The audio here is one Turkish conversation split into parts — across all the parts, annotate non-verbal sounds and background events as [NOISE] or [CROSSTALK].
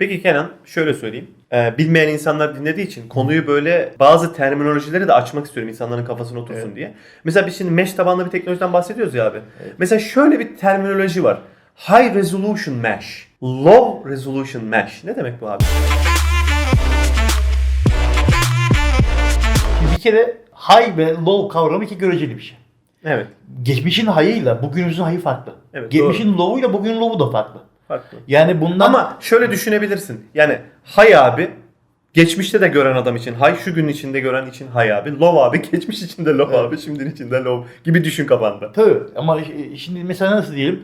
Peki Kenan şöyle söyleyeyim. Ee, bilmeyen insanlar dinlediği için konuyu böyle bazı terminolojileri de açmak istiyorum insanların kafasına otursun Evet. diye. Mesela biz şimdi mesh tabanlı bir teknolojiden bahsediyoruz ya abi. Mesela şöyle bir terminoloji var. High resolution mesh. Low resolution mesh. Ne demek bu abi? Bir kere high ve low kavramı iki göreceli bir şey. Evet. Geçmişin high'ıyla bugünümüzün high'ı farklı. Evet, Geçmişin low'uyla bugünün low'u da farklı. Farklı. Yani bundan Ama şöyle düşünebilirsin. Yani hay abi geçmişte de gören adam için hay, şu gün içinde gören için hay abi. Low abi, [LAUGHS] geçmiş içinde low Evet. abi, şimdinin içinde low gibi düşün kafanda. Tabii ama ş- şimdi mesela nasıl diyelim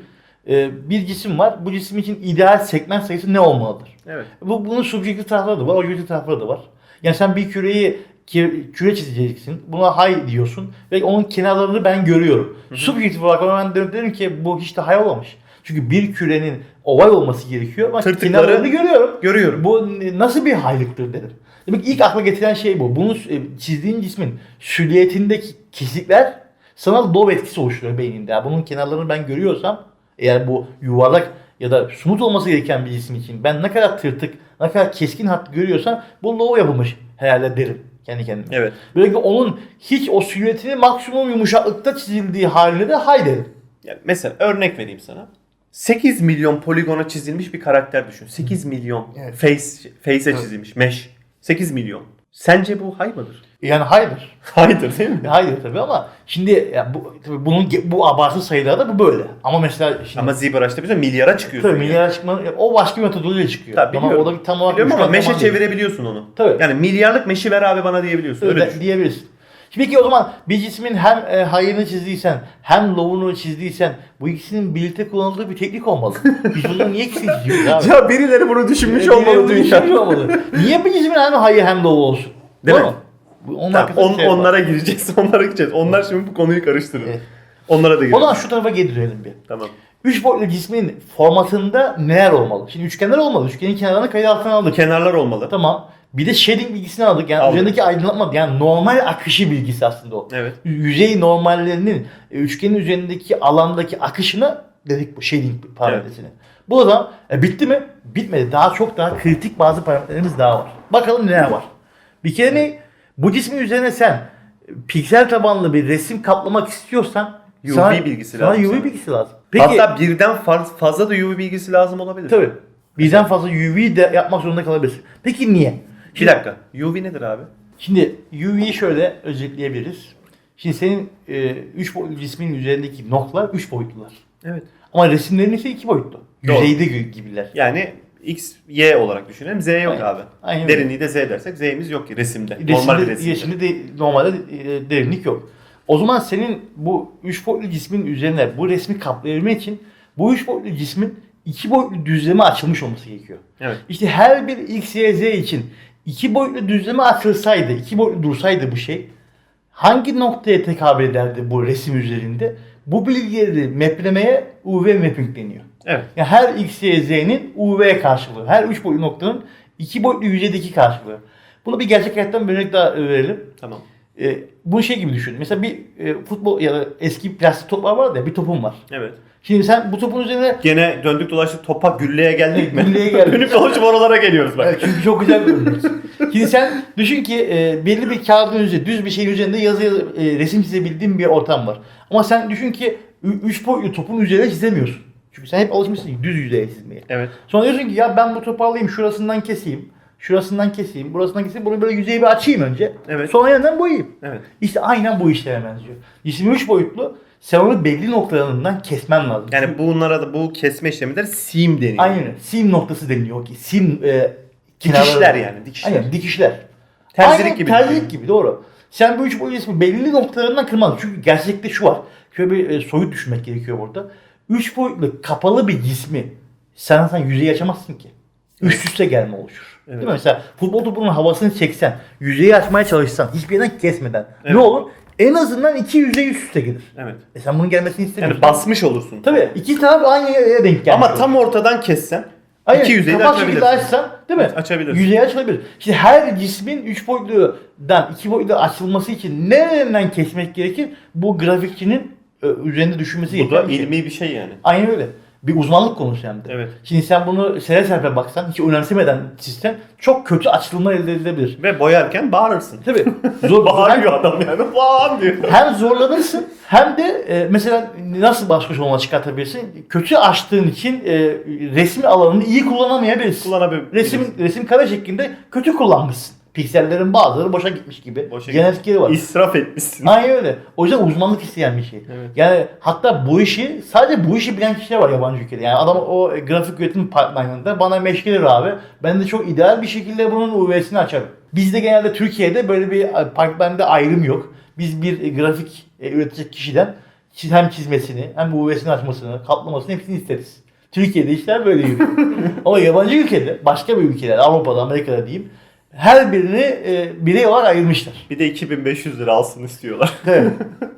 Ee, bir cisim var. Bu cisim için ideal segment sayısı ne olmalıdır? Evet. Bu bunun subjektif tarafları da var, objektif tarafları da var. Yani sen bir küreyi ki- küre çizeceksin. Buna hay diyorsun ve onun kenarlarını ben görüyorum. Subjektif olarak ama ben dönüp derim ki bu hiç de hay olmamış. Çünkü bir kürenin oval olması gerekiyor ama Tırtıkları- kenarlarını görüyorum. Görüyorum. Bu nasıl bir haylıktır dedim. Demek ilk akla getiren şey bu. Bunu e, çizdiğin cismin süliyetindeki kesikler sana lob etkisi oluşturuyor beyninde. Yani bunun kenarlarını ben görüyorsam eğer bu yuvarlak ya da sumut olması gereken bir cisim için ben ne kadar tırtık, ne kadar keskin hat görüyorsam bu low yapılmış herhalde derim kendi kendime. Evet. Böylelikle onun hiç o silüetini maksimum yumuşaklıkta çizildiği haline de hay derim. Yani mesela örnek vereyim sana. 8 milyon poligona çizilmiş bir karakter düşün. 8 milyon Evet. face face'e çizilmiş mesh. 8 milyon. Sence bu hay mıdır? Yani haydır. [LAUGHS] Haydır değil mi? Hayır tabii ama şimdi ya bu tabii bunun bu abartı sayılarda bu böyle. Ama mesela şimdi Ama ZBrush'ta bize milyara çıkıyorsun. tabii milyara çıkma o başka bir metodolojiyle çıkıyor. Tabii ama o da bir tam olarak Biliyorum ama meşe çevirebiliyorsun onu. Tabii. Yani milyarlık meşi ver abi bana diyebiliyorsun. Öyle Öyle diyebilirsin. Şimdi Peki o zaman bir cismin hem e, hayını çizdiysen hem low'unu çizdiysen bu ikisinin birlikte kullanıldığı bir teknik olmalı. Biz bunları niye ikisini çiziyoruz abi? [LAUGHS] Ya birileri bunu düşünmüş E, olmalı birileri bunu dünya. düşünmüş olmalı. Niye bir cismin hem hayı hem low olsun? Değil Doğru mi? Onun Tamam, on- şey var. onlara gireceğiz. [LAUGHS] Onlara gideceğiz. Onlar şimdi bu konuyu karıştırır. Evet. Onlara da O gireceğiz. zaman şu tarafa getirelim bir. Tamam. Üç boyutlu cismin formatında neler olmalı? Şimdi üçgenler olmalı. Üçgenin kenarlarını kayıt altına aldık. Kenarlar olmalı. Tamam. Bir de shading bilgisini aldık. Yani Aldık. üzerindeki aydınlatma yani normal akışı bilgisi aslında o. Evet. Yüzey normallerinin e, üçgenin üzerindeki alandaki akışını dedik bu shading parametresini. Bu adam e, bitti mi? Bitmedi. Daha çok daha kritik bazı parametrelerimiz daha var. Bakalım neler var. Bir kere ne? Bu cismin üzerine sen e, piksel tabanlı bir resim kaplamak istiyorsan UV bilgisi sana lazım UV sana. bilgisi lazım. Peki, Hatta birden faz- fazla da UV bilgisi lazım olabilir. Tabii. Birden fazla UV de yapmak zorunda kalabilirsin. Peki niye? Bir dakika. UV nedir abi? Şimdi UV'yi şöyle özetleyebiliriz. Şimdi senin 3 boyutlu cismin üzerindeki noktalar 3 boyutlular. Evet. Ama resimlerin ise 2 boyutlu. Doğru. Yüzeyde gibiler. Yani X, Y olarak düşünelim. Z yok Aynen. abi. Aynen. Derinliği de Z dersek Z'miz yok ki resimde. Normal bir Resimde, resimde. resimde de normalde e, derinlik yok. O zaman senin bu 3 boyutlu cismin üzerine bu resmi kaplayabilmek için bu 3 boyutlu cismin 2 boyutlu düzleme açılmış olması gerekiyor. Evet. İşte her bir x, y, z için iki boyutlu düzleme açılsaydı, iki boyutlu dursaydı bu şey hangi noktaya tekabül ederdi bu resim üzerinde? Bu bilgileri maplemeye UV mapping deniyor. Evet. Yani her x, y, z'nin UV karşılığı. Her üç boyutlu noktanın iki boyutlu yüzeydeki karşılığı. Bunu bir gerçek hayattan bir örnek daha verelim. Tamam. E, bu şey gibi düşün. Mesela bir e, futbol ya da eski plastik toplar var ya bir topun var. Evet. Şimdi sen bu topun üzerine Gene döndük dolaştık topa gülleye geldik mi? Gülleye geldik. Dönüp dolaşıp oralara geliyoruz bak. Evet, çünkü çok güzel bir örnek. Şimdi sen düşün ki e, belli bir kağıdın üzerinde, düz bir şeyin üzerinde yazı, yazı e, resim çizebildiğin bir ortam var. Ama sen düşün ki 3 boyutlu topun üzerine çizemiyorsun. Çünkü sen hep alışmışsın düz yüzeye çizmeye. Evet. Sonra diyorsun ki ya ben bu topu alayım şurasından keseyim. Şurasından keseyim, burasından keseyim. Bunu böyle yüzeyi bir açayım önce. Evet. Sonra yeniden boyayayım. Evet. İşte aynen bu işlere benziyor. Cisim 3 boyutlu. Sen onu belli noktalarından kesmen lazım. Yani bunlara da bu kesme işlemleri seam deniyor. Aynen. Sim noktası deniliyor ki. Sim e, Dikişler yani, dikişler. Aynen dikişler. Terzilik Aynen, gibi Terzilik gibi doğru. Sen bu üç boyut ismi belli noktalarından kırmaz. Çünkü gerçekte şu var. Şöyle bir e, soyut düşünmek gerekiyor burada. Üç boyutlu kapalı bir cismi sen sen yüzeyi açamazsın ki. Üst üste gelme oluşur. Evet. Değil mi? Mesela futbol topunun havasını çeksen, yüzeyi açmaya çalışsan, hiçbir yerden kesmeden Evet. ne olur? En azından iki yüzey üst üste gelir. Evet. E sen bunun gelmesini Yani istemiyorsun. basmış olursun. Tabii iki taraf aynı yere denk gelmiş Ama olur. tam ortadan kessen Hayır, iki yüzeyi de kapak şekilde açabilirsin. açsan değil mi? Açabilirsin. Yüzeyi açılabilir. Şimdi her cismin 3 boyutludan 2 boyutlu açılması için nereden kesmek gerekir? Bu grafikçinin e, üzerinde düşünmesi Bu da şey. ilmi bir şey yani. Aynen öyle. Bir uzmanlık konusu hem de. Evet. Şimdi sen bunu sere serpe baksan hiç önemsemeden sistem çok kötü açılımlar elde edilebilir. Ve boyarken bağırırsın. Tabii. [LAUGHS] Zor, Bağırıyor adam yani. Bağır diyor. hem zorlanırsın hem de e, mesela nasıl başka olma çıkartabilirsin? Kötü açtığın için e, resmi alanını iyi kullanamayabilirsin. Kullanabilir. Resim, resim kare şeklinde kötü kullanmışsın. Piksellerin bazıları boşa gitmiş gibi. Boşa Genetikleri var. İsraf etmişsin. Aynen öyle. O yüzden uzmanlık isteyen bir şey. Evet. Yani hatta bu işi sadece bu işi bilen kişiler var yabancı ülkede. Yani adam o grafik üretim pipeline'ında bana meş gelir abi. Ben de çok ideal bir şekilde bunun UV'sini açarım. Bizde genelde Türkiye'de böyle bir pipeline'de ayrım yok. Biz bir grafik e, üretecek kişiden hem çizmesini hem UV'sini açmasını, kaplamasını hepsini isteriz. Türkiye'de işler böyle yürüyor. [LAUGHS] Ama yabancı ülkede, başka bir ülkeler, Avrupa'da, Amerika'da diyeyim, her birini e, birey olarak ayırmışlar. Bir de 2500 lira alsın istiyorlar. Evet.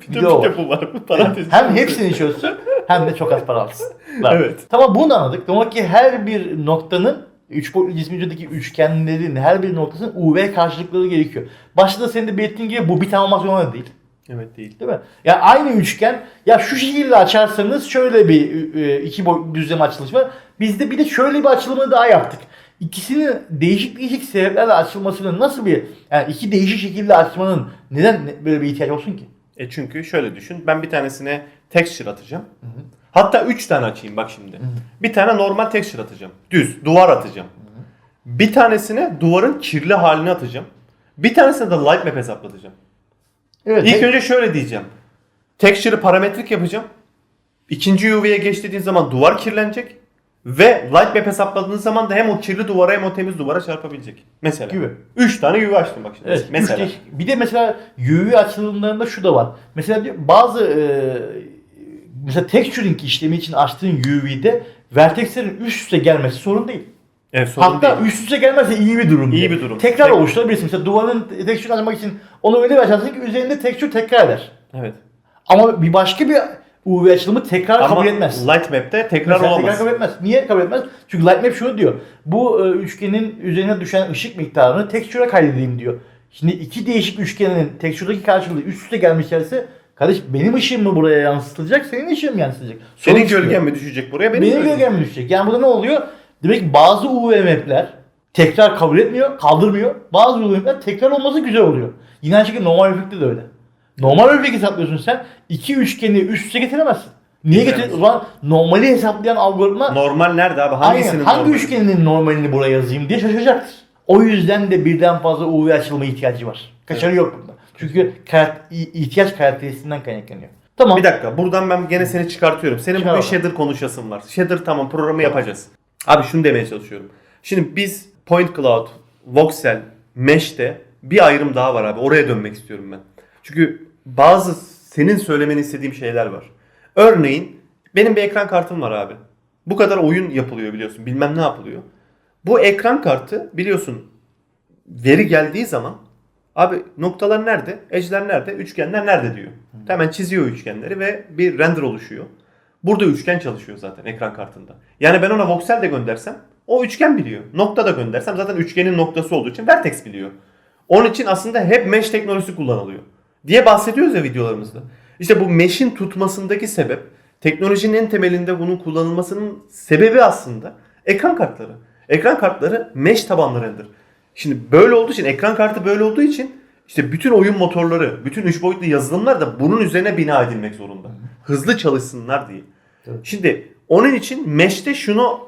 Bir de bir de bu var. Parantez Hem hepsini çözsün hem de çok az para alsın. Var. [LAUGHS] Evet. Tamam bunu anladık. Demek ki her bir noktanın üç boyutlu cismin üçgenlerin her bir noktasının UV karşılıkları gerekiyor. Başta da senin de belirttiğin gibi bu bir tamam zorunda değil. Evet değil. Değil mi? Ya aynı üçgen ya şu şekilde açarsanız şöyle bir e, iki boyutlu düzlem açılış var. Bizde bir de şöyle bir açılımı daha yaptık. İkisinin değişik değişik sebeplerle açılmasının nasıl bir yani iki değişik şekilde açmanın neden böyle bir ihtiyaç olsun ki? E çünkü şöyle düşün. Ben bir tanesine texture atacağım. Hatta 3 tane açayım bak şimdi. Bir tane normal texture atacağım. Düz duvar atacağım. Bir tanesine duvarın kirli halini atacağım. Bir tanesine de light map hesaplatacağım. Evet. İlk önce şöyle diyeceğim. Texture'ı parametrik yapacağım. İkinci UV'ye geç dediğin zaman duvar kirlenecek. Ve light map hesapladığın zaman da hem o kirli duvara hem o temiz duvara çarpabilecek. Mesela. Gibi. 3 tane UV açtım bak şimdi. Evet, Mesela. üç bir de mesela UV açılımlarında şu da var. Mesela diyor, bazı e, mesela texturing işlemi için açtığın UV'de vertexlerin üst üste gelmesi sorun değil. Evet, sorun Hatta değil. üst üste gelmezse iyi bir durum. İyi diye. bir durum. Tekrar Tek- oluşturabilirsin. Mesela duvarın texture açmak için onu öyle bir açarsın ki üzerinde texture tekrar eder. Evet. Ama bir başka bir UV açılımı tekrar Ama kabul etmez. light map'te tekrar Mesela olamaz. tekrar kabul etmez. Niye kabul etmez? Çünkü Lightmap şunu diyor. Bu e, üçgenin üzerine düşen ışık miktarını texture'a kaydedeyim diyor. Şimdi iki değişik üçgenin texture'daki karşılığı üst üste gelmişlerse kardeş benim ışığım mı buraya yansıtılacak, senin ışığın mı yansıtılacak? Sorun Senin gölgen mi düşecek buraya? Benim, Benim gölgem. mi düşecek? Yani burada ne oluyor? Demek ki bazı UV map'ler tekrar kabul etmiyor, kaldırmıyor. Bazı UV map'ler tekrar olması güzel oluyor. Yine aynı şekilde normal reflekte de öyle. Normal reflekt hesaplıyorsun sen. iki üçgeni üst üste getiremezsin. Niye getir? O zaman normali hesaplayan algoritma Normal nerede abi? Aynen. Hangisinin Hangi normali? üçgenin normalini buraya yazayım diye şaşıracaktır. O yüzden de birden fazla UV açılma ihtiyacı var. Kaçarı yok bunda. Çünkü karak- i- ihtiyaç karakteristiğinden kaynaklanıyor. Tamam. Bir dakika buradan ben gene seni çıkartıyorum. Senin Çıkar bugün bakalım. shader konuşasın var. Shader tamam programı yapacağız. Abi şunu demeye çalışıyorum. Şimdi biz Point Cloud, Voxel, Mesh'te bir ayrım daha var abi. Oraya dönmek istiyorum ben. Çünkü bazı senin söylemeni istediğim şeyler var. Örneğin benim bir ekran kartım var abi. Bu kadar oyun yapılıyor biliyorsun. Bilmem ne yapılıyor. Bu ekran kartı biliyorsun veri geldiği zaman abi noktalar nerede? Edge'ler nerede? Üçgenler nerede diyor. Hemen çiziyor üçgenleri ve bir render oluşuyor. Burada üçgen çalışıyor zaten ekran kartında. Yani ben ona voxel de göndersem o üçgen biliyor. Nokta da göndersem zaten üçgenin noktası olduğu için vertex biliyor. Onun için aslında hep mesh teknolojisi kullanılıyor. Diye bahsediyoruz ya videolarımızda. İşte bu mesh'in tutmasındaki sebep, teknolojinin en temelinde bunun kullanılmasının sebebi aslında ekran kartları. Ekran kartları mesh tabanlarıdır. Şimdi böyle olduğu için, ekran kartı böyle olduğu için işte bütün oyun motorları, bütün üç boyutlu yazılımlar da bunun üzerine bina edilmek zorunda. Hızlı çalışsınlar diye. Şimdi onun için Mesh'te şunu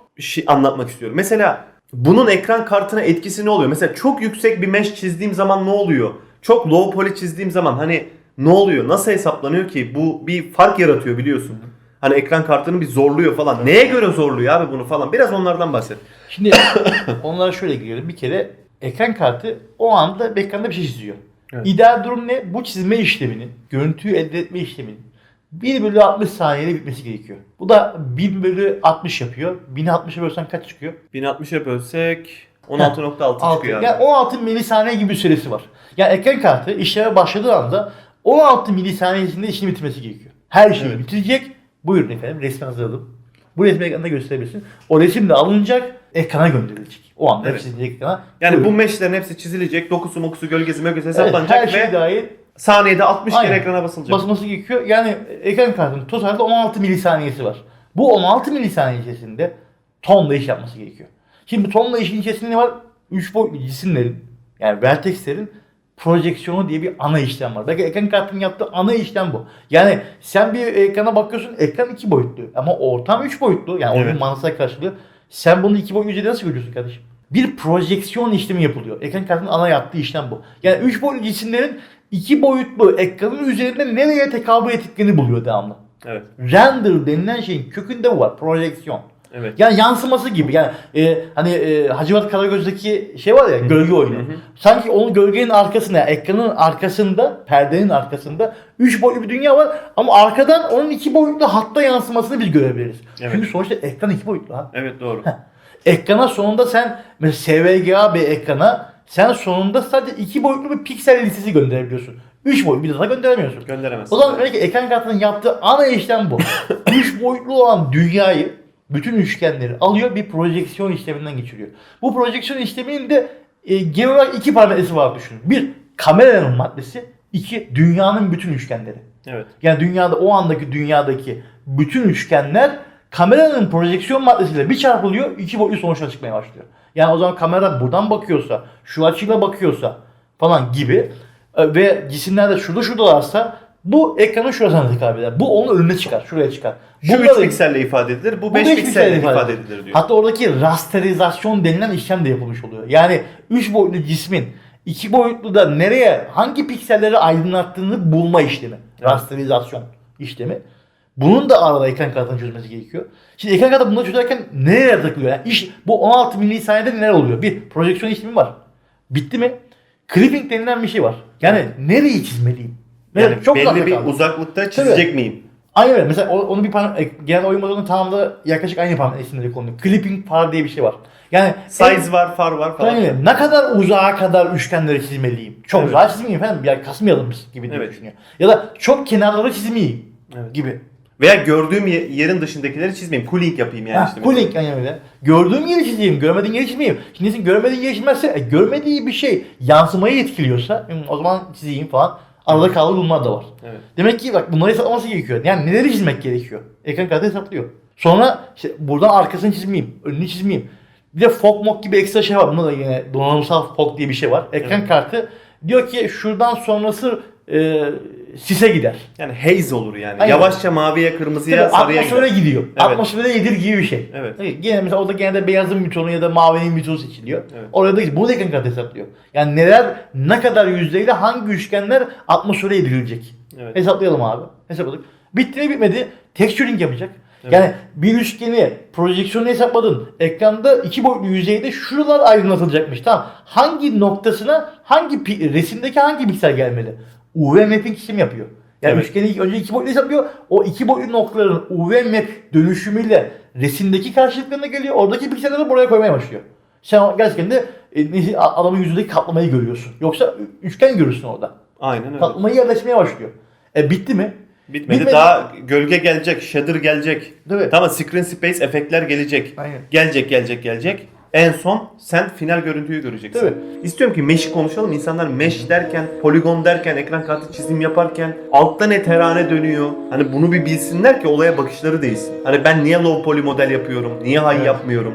anlatmak istiyorum. Mesela bunun ekran kartına etkisi ne oluyor? Mesela çok yüksek bir mesh çizdiğim zaman ne oluyor? Çok low poly çizdiğim zaman hani ne oluyor? Nasıl hesaplanıyor ki? Bu bir fark yaratıyor biliyorsun. Hani ekran kartını bir zorluyor falan. Neye göre zorluyor abi bunu falan? Biraz onlardan bahset. Şimdi [LAUGHS] onlara şöyle giriyorum. Bir kere ekran kartı o anda ekranda bir şey çiziyor. Evet. İdeal durum ne? Bu çizme işleminin, görüntüyü elde etme işleminin 1 bölü 60 saniyede bitmesi gerekiyor. Bu da 1 bölü 60 yapıyor. 1000'i 60'a bölsen kaç çıkıyor? 1060'a bölsek 16.6 Altı. çıkıyor abi. Yani 16 milisaniye gibi bir süresi var. Yani ekran kartı işleme başladığı anda 16 milisaniyesinde işini bitirmesi gerekiyor. Her şeyi Evet. bitirecek. Buyurun efendim resmi hazırladım. Bu resmi ekranda gösterebilirsin. O resim de alınacak, ekrana gönderilecek. O anda Evet. hepsi ekrana. Yani bu Buyurun. meshlerin hepsi çizilecek. Dokusu mokusu gölgesi mögesi Evet, hesaplanacak her şey ve dahil saniyede 60 Aynen. kere ekrana basılacak. basılması gerekiyor. Yani ekran kartının totalde 16 milisaniyesi var. Bu 16 milisaniye içerisinde tonla iş yapması gerekiyor. Şimdi tonla işin içerisinde var? 3 boyutlu cisimlerin yani vertexlerin projeksiyonu diye bir ana işlem var. Belki ekran kartının yaptığı ana işlem bu. Yani sen bir ekrana bakıyorsun ekran 2 boyutlu ama ortam 3 boyutlu. Yani Evet. mantıksal karşılığı. Sen bunu 2 boyutlu yüzeyde nasıl görüyorsun kardeşim? Bir projeksiyon işlemi yapılıyor. Ekran kartının ana yaptığı işlem bu. Yani 3 boyutlu cisimlerin 2 boyutlu ekranın üzerinde nereye tekabül ettiklerini buluyor devamlı. Evet. Render denilen şeyin kökünde bu var. Projeksiyon. Evet. Yani yansıması gibi. Yani e, hani e, Hacivat Karagöz'deki şey var ya gölge oyunu. Sanki onun gölgenin arkasında, yani ekranın arkasında, perdenin arkasında 3 boyutlu bir dünya var ama arkadan onun 2 boyutlu hatta yansımasını biz görebiliriz. Evet. Çünkü sonuçta ekran 2 boyutlu ha. Evet doğru. Ekrana sonunda sen mesela SVGA bir ekrana sen sonunda sadece 2 boyutlu bir piksel listesi gönderebiliyorsun. 3 boyutlu bir daha gönderemiyorsun. Gönderemezsin. O zaman demek ki ekran kartının yaptığı ana işlem bu. [LAUGHS] Üç boyutlu olan dünyayı bütün üçgenleri alıyor bir projeksiyon işleminden geçiriyor. Bu projeksiyon işleminin de e, genel olarak iki parametresi var düşünün. Bir kameranın maddesi, iki dünyanın bütün üçgenleri. Evet. Yani dünyada o andaki dünyadaki bütün üçgenler kameranın projeksiyon maddesiyle bir çarpılıyor, iki boyutlu sonuçlar çıkmaya başlıyor. Yani o zaman kamera buradan bakıyorsa, şu açıyla bakıyorsa falan gibi e, ve cisimler de şurada şuradalarsa bu ekranın şurasına tekabül eder. Bu onun önüne çıkar, şuraya çıkar. Şu 3 Bunların- pikselle ifade edilir, bu bu 5 beş pikselle pikselle ifade ifade edilir. diyor. Hatta oradaki rasterizasyon denilen işlem de yapılmış oluyor. Yani 3 boyutlu cismin 2 boyutlu da nereye hangi pikselleri aydınlattığını bulma işlemi. Rasterizasyon işlemi. Bunun da arada ekran kartının çözmesi gerekiyor. Şimdi ekran kartı bunları çözerken nereye takılıyor? Yani iş bu 16 milisaniyede neler oluyor? Bir projeksiyon işlemi var. Bitti mi? Clipping denilen bir şey var. Yani nereyi çizmeliyim? Yani çok belli bir kaldım. uzaklıkta çizecek miyim? Aynen öyle. Mesela onu bir parmak, e, genel oyun modelinin tamamında yaklaşık aynı parmak isimleri konuluyor. Clipping far diye bir şey var. Yani Size var, far var falan. Öyle. Ne kadar uzağa kadar üçgenleri çizmeliyim? Çok Evet. uzağa çizmeyeyim efendim. Ya kasmayalım biz gibi diye Evet. düşünüyor. Ya da çok kenarları çizmeyeyim Evet. gibi. Veya gördüğüm ye- yerin dışındakileri çizmeyeyim. Cooling yapayım yani Ha, işte. cooling aynen öyle. Gördüğüm yeri çizeyim, görmediğim yeri çizmeyeyim. Şimdi senin görmediğin yeri çizmezse, e, görmediği bir şey yansımayı etkiliyorsa hı, o zaman çizeyim falan. Arada kaldı bunlar da var. Evet. Demek ki bak bunları hesaplaması gerekiyor. Yani neleri çizmek gerekiyor? Ekran kartı hesaplıyor. Sonra işte buradan arkasını çizmeyeyim, önünü çizmeyeyim. Bir de fog mok gibi ekstra şey var. Bunda da yine donanımsal fog diye bir şey var. Ekran Evet. kartı diyor ki şuradan sonrası e, sise gider. Yani haze olur yani. Aynen. Yavaşça maviye, kırmızıya, Tabii sarıya atmosfere gider. gidiyor. Evet. Atmosfere yedir gibi bir şey. Evet. Tabii Gene mesela orada genelde beyazın bir tonu ya da mavinin bir tonu seçiliyor. Evet. Orada da bunu da ekran kartı hesaplıyor. Yani neler, ne kadar yüzdeyle hangi üçgenler atmosfere yedirilecek. Evet. Hesaplayalım abi. Hesapladık. Bitti mi bitmedi. Texturing yapacak. Evet. Yani bir üçgeni projeksiyonu hesapladın. Ekranda iki boyutlu yüzeyde şuralar aydınlatılacakmış. Tamam. Hangi noktasına hangi resimdeki hangi piksel gelmeli? UV mapping işlemi yapıyor. Yani Evet. üçgeni önce iki boyutlu hesaplıyor. O iki boyutlu noktaların UV map dönüşümüyle resimdeki karşılıklarına geliyor. Oradaki pikselleri buraya koymaya başlıyor. Sen gerçekten de e, adamın yüzündeki katlamayı görüyorsun. Yoksa üçgen görürsün orada. Aynen öyle. Katlamayı yerleşmeye başlıyor. E bitti mi? Bitmedi. Bitmedi. Daha gölge gelecek, shader gelecek. Değil mi? Tamam screen space efektler gelecek. Aynen. Gelecek, gelecek, gelecek. En son sen final görüntüyü göreceksin. Tabii. İstiyorum ki mesh'i konuşalım. İnsanlar mesh derken, poligon derken, ekran kartı çizim yaparken altta ne terane dönüyor. Hani bunu bir bilsinler ki olaya bakışları değilsin. Hani ben niye low poly model yapıyorum? Niye high Evet. yapmıyorum?